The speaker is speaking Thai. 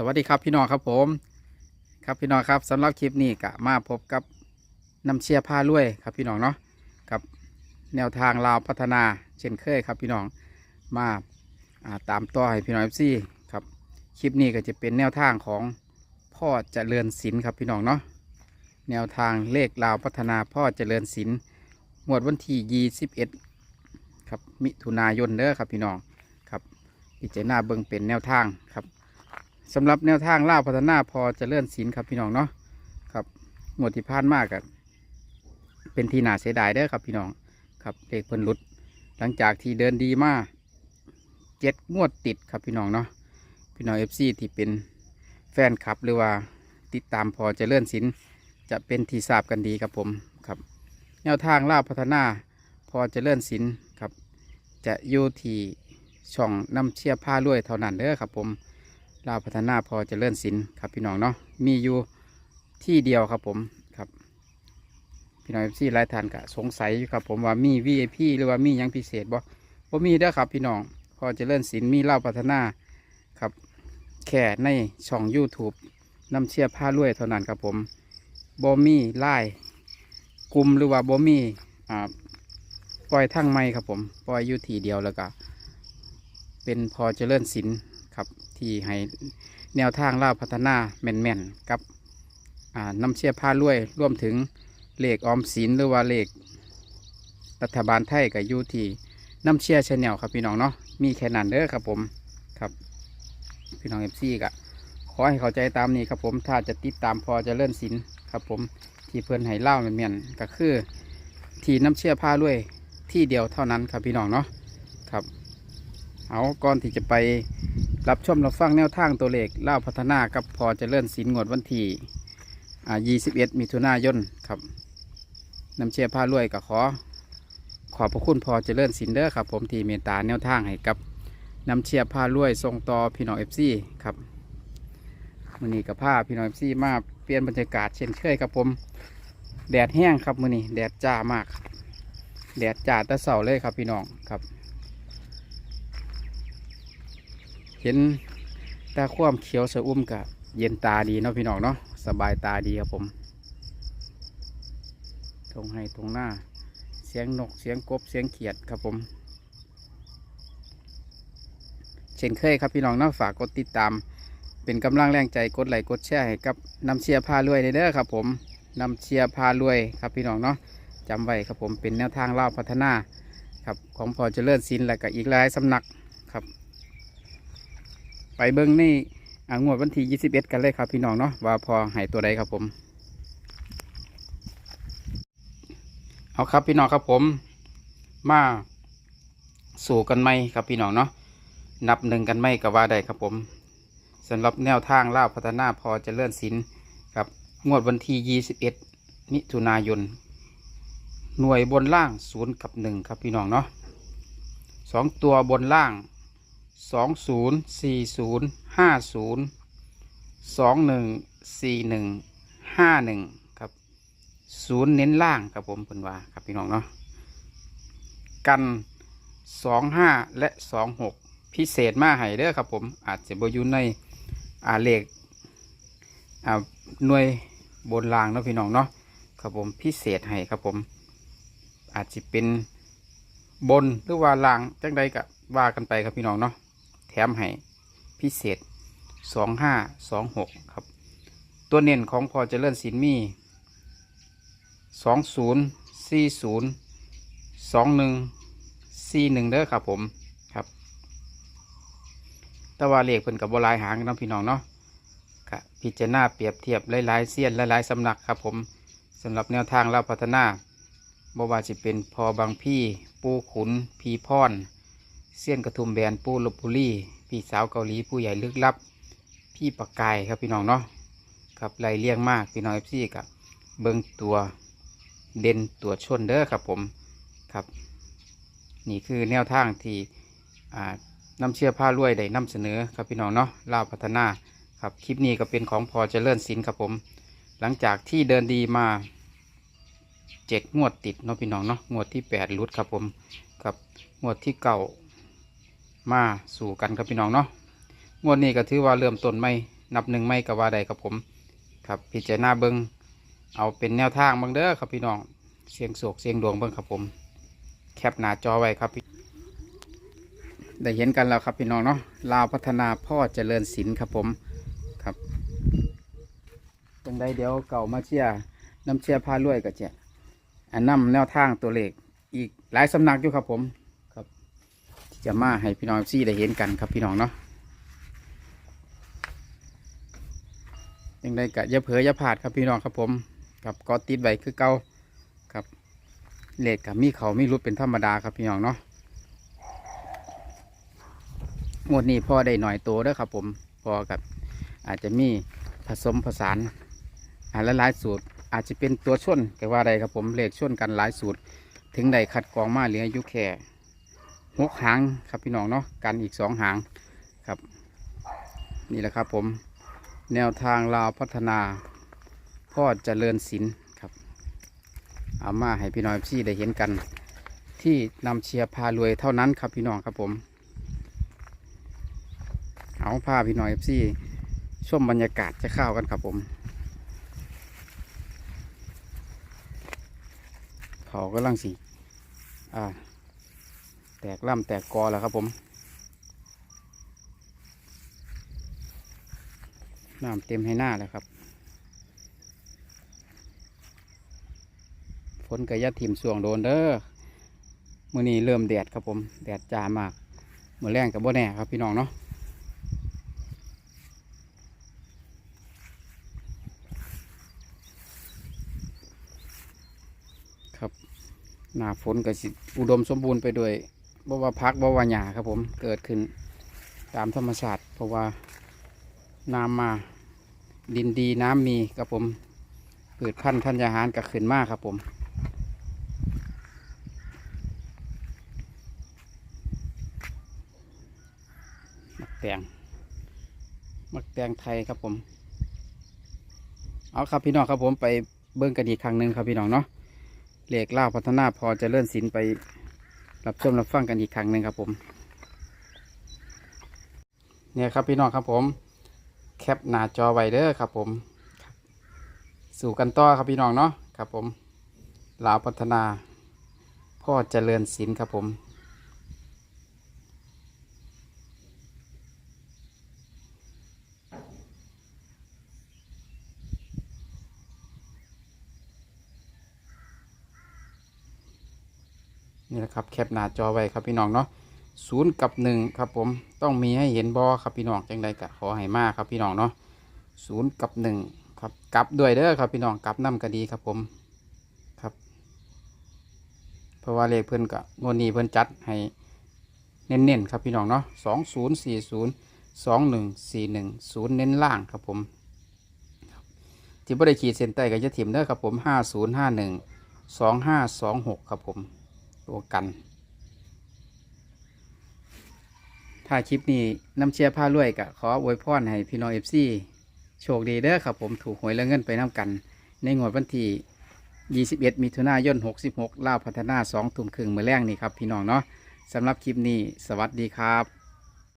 สวัสดีครับพี่น้องครับผม ครับพี่น้องครับสำหรับคลิปนี้ก็มาพบกับน้ำเชียร์ผ้าลุวยครับพี่น้องเนาะกับแนวทางลาวพัฒนาเช่นเคยครับพี่น้องมาาตามต่อให้พี่น้องเอฟซีครับคลิปนี้ก็จะเป็นแนวทางของพ่อเจริญศิลป์ครับพี่น้องเนาะแนวทางเลขลาวพัฒนาพ่อเจริญศิลป์งวดวันที่21ครับมิถุนายนเด้อครับพี่น้องครับพิจารณาเบิ่งเป็นแนวทางครับ สำหรับแนวทางล่าพัฒนาพอจะเลื่อนสินครับพี่น้องเนาะครับงวดที่ผ่านมากกับเป็นที่น่าเสียดายเด้อครับพี่น้องครับเลขเพิ่นลุด หลังจากที่เดินดีมากเจ็ดงวดติดครับพี่น้องเนาะพี่น้องเอฟซีที่เป็นแฟนคลับหรือว่าติดตามพอจะเลื่อนสินจะเป็นที่ทราบกันดีครับผมครับแนวทางล่าพัฒนาพอจะเลื่อนสินครับ จะอยู่ที่ช่องน้ำเชี่ยผ้าลวยเท่านั้นเด้อครับผม ลาวพัฒนาพอเจะเลื่อนสินครับพี่น้องเนาะมีอยู่ที่เดียวครับผมครับพี่น้องเอฟซีหลายท่านก็สงสัยอยู่ครับผมว่ามี VIP หรือว่ามียังพิเศษบ่บ่มีเด้อครับพี่น้องพอเจะเลื่อนสินมีลาวพัฒนาครับแค่ในช่อง YouTube น้ำเชียร์ผ้ารวยเท่านั้นครับผมบ่มีไล่กลุ่มหรือว่าบ่มีอ่าปล่อยทั้งไม่ครับผม ปล่อยอยู่ทีเดียวแล้วก็ เป็นพอเจริญศิลป์ ครับ ที่ให้แนวทางเล่าพัฒนาแม่นๆกับน้ำเชี่ยผ้ารวยร่วมถึงเลขออมสินหรือว่าเลขรัฐบาลไทยกับยูทีน้ำเชี่ยชแนลครับพี่น้องเนาะมีแค่นั้นเด้อครับผมครับ พี่น้องเอฟซีก็ขอให้เข้าใจตามนี้ครับผมถ้าจะติดตามพอจะเลื่อนสินครับผมที่เพื่อนให้เล่าแม่นๆก็คือ ที่น้ำเชี่ยผ้ารวยที่เดียวเท่านั้นครับพี่น้องเนาะครับเอาก่อนที่จะไป รับชมรับฟังแนวทางตัวเลขเล่าพัฒนากับพอจะเลื่อนสินงวดวันที่21มิถุนายนครับน้ำเชียร์ผ้ารวยก็ขอ ขอบพระคุณพอจะเลื่อนสินเด้อครับ ผมที่เมตตาแนวทางให้กับน้ำเชียร์ผ้ารวยส่งต่อพี่น้องเอฟซีครับมือนี้กับผ้าพี่น้องเอฟซีมาเปลี่ยนบรรยากาศเช่นเคยครับผม แดดแห้งครับมือนี้แดดจ้ามาก แดดจ้าตะเสาเลยครับพี่น้องครับ เห็นตาความเขียวสะอุ้มกับเย็นตาดีเนาะพี่น้องเนาะสบายตาดีครับผมตรงให้ตรงหน้า เสียงนกเสียงกบเสียงเขียดครับผม เช่นเคยครับพี่น้องเนาะฝากกดติดตาม เป็นกำลังแรงใจกดไลค์กดแชร์ให้กับนำเชียร์พารวยเด้อครับผมนำเชียร์พารวยครับพี่น้องเนาะจำไว้ครับผมเป็นแนวทางเล่าพัฒนาครับของพอเจริญศิลป์และก็อีกหลายสำนักครับ ไปเบิ้งนี่อ่างวดวันที่ 21 กันเลยครับพี่น้องเนาะว่าพอหายตัวใดครับผม เอาครับพี่น้องครับผม มาสู่กันไหมครับพี่น้องเนาะนับหนึ่งกันไหมก็ว่าได้ครับผมสำหรับแนวทางล่าพัฒนาพอจะเลื่อนสินครับงวดวันที่ 21 มิถุนายน หน่วยบนล่างศูนย์กับหนึ่งครับพี่น้องเนาะสองตัวบนล่าง สองศูนย์สี่ศูนย์ห้าศูนย์สองหนึ่งสี่หนึ่งห้าหนึ่งครับศูนย์เน้นล่างครับผมเพิ่นว่าครับพี่น้องเนาะกันสองห้าและสองหกพิเศษมาให้เด้อครับผมอาจจะบอยู่ในอาเลขอ่าหน่วยบนล่างเนาะพี่น้องเนาะครับผมพิเศษให้ครับผม อาจจะเป็นบนหรือว่าล่างจังใดก็ว่ากันไปครับพี่น้องเนาะ แถมให้พิเศษสองห้าสองหกครับ ตัวเน้นของพอเจริญศิลป์มีสองศูนย์สี่ศูนย์สองหนึ่งสี่หนึ่งเด้อครับผมครับ แต่ว่าเลขเพิ่นกับบลายหางเนาะพี่น้องเนาะก็พิจารณาเปรียบเทียบหลายๆเสี้ยนหลายๆสำนักครับผมสำหรับแนวทางเราพัฒนาบ่ว่าจะเป็นพอบางพี่ ปูขุน พีพร เสี้ยนกระทุมแบนปูลบบุรีพี่สาวเกาหลีผู้ใหญ่ลึกลับ พี่ปากกายครับพี่น้องเนาะครับไล่เลี่ยงมากพี่น้องเอฟซีกับเบิ้งตัวเด่นตัวชนเด้อครับผมครับ นี่คือแนวทางที่อ่านำเชื่อผ้ารวยได้นำเสนอครับพี่น้องเนาะล่าวพัฒนาครับคลิปนี้ก็เป็นของพอเจริญศิลป์ครับผม หลังจากที่เดินดีมาเจ็ดงวดติดเนาะพี่น้องเนาะงวดที่แปดรุดครับผมครับงวดที่เก้า มาสู่กันครับพี่น้องเนาะงวดนี้ก็ถือว่าเริ่มต้นไม่นับหนึ่งไม่ก็ว่าใดครับผมครับพิจารณาเบิงเอาเป็นแนวทางเบางเด้อครับพี่น้องเสียงโศกเสียงดวงเบิ้งครับผม แคปหน้าจอไว้ครับพี่ได้เห็นกันแล้วครับพี่น้องเนาะลาวพัฒนาพ่อเจริญศิลป์ครับผมครับจังใดเดี๋ยวเก่ามาเชียร์น้ำเชียร์พารวยกับเจ้อันนำแนวทางตัวเลขอีกหลายสำนักอยู่ครับผม จะมาให้พี่น้องซี่ได้เห็นกันครับพี่น้องเนาะจังใดกะย่าเผลออย่าพลาดครับพี่น้องครับผมกับกอติดไว้คือเก่าครับเลขกับมีเขามีรุดเป็นธรรมดาครับพี่น้องเนาะงวดนี้พ่อได้หน่อยโตเด้อครับผมพอกับอาจจะมีผสมผสานอ่าหลายสูตร อาจจะเป็นตัวชนแต่ว่าใดครับผมเลขชนกันหลายสูตร ถึงใดคัดกรองมาเหลืออยู่แค่ หกหางครับพี่น้องเนาะกันอีกสองหางครับ นี่แหละครับผมแนวทางลาวพัฒนาพ่อเจริญศิลป์ครับเอามาให้พี่น้องพี่ได้เห็นกัน ที่นำเชียร์พารวยเท่านั้นครับพี่น้องครับผมเอาพาพี่น้องพี่ชมบรรยากาศจะเข้ากันครับผมเขากำลังสีอ่า แตกล่ำแตกกอแล้วครับผม น้ำเต็มให้หน้าแล้วครับ ฝนกระยะถิ่มสวงโดนเด้อมื่อนี้เริ่มแดดครับผม แดดจ้ามากเมื่อแรงกับบ่แน่ครับพี่น้องเนาะครับหน้าฝนก็สิอุดมสมบูรณ์ไปด้วย บว่าพักบว่าหญ้าครับผมเกิดขึ้นตามธรรมชาติเพราะว่าน้ำมาดินดีน้ำมีครับผมพืชพันธุ์ธัญญาหารก็ขึ้นมากครับผมมักแตงมักแตงไทยครับผม เอาครับพี่น้องครับผมไปเบิ้งกันอีกครั้งหนึ่งครับพี่น้องเนาะเหลขเล่าพัฒนาพอจะเลื่อนสินไป รับชมรับฟังกันอีกครั้งหนึ่งครับผม เนี่ยครับพี่น้องครับผม แคปหน้าจอไว้เด้อครับผม สู่กันต่อครับพี่น้องเนาะครับผมลาวพัฒนา พ่อเจริญศิลป์ครับผม นี่แหละครับแคปหน้าจอไว้ครับพี่น้องเนาะศูนย์กับหนึ่งครับผมต้องมีให้เห็นบอครับพี่น้องจังใดกะขอให้มากครับพี่น้องเนาะศูนย์กับหนึ่งครับกลับด้วยเด้อครับพี่น้องกลับน้ำก็ดีครับผมครับ เพราะว่าเลขเพื่อนกะงวดนี้เพื่อนจัดให้เน้นๆครับพี่น้องเนาะสองศูนย์สี่ศูนย์สองหนึ่งสี่หนึ่งศูนย์เน้นล่างครับผมที่บริขีดเส้นใต้ก็จะถิ่มเด้อครับผมห้าศูนย์ห้าหนึ่งสองห้าสองหกครับผม ตัวกัน ถ้าคลิปนี้น้ำเชียร์ผ้ารวยกะขออวยพรให้พี่น้องเอฟซีโชคดีเด้อครับผมถูกหวยและเงินไปน้ำกัน ในงวดวันที่21มิถุนายน 66ล่าพัฒนา2ทุ่มครึ่งเมื่อแรงนี่ครับพี่น้องเนาะสำหรับคลิปนี้ สวัสดีครับ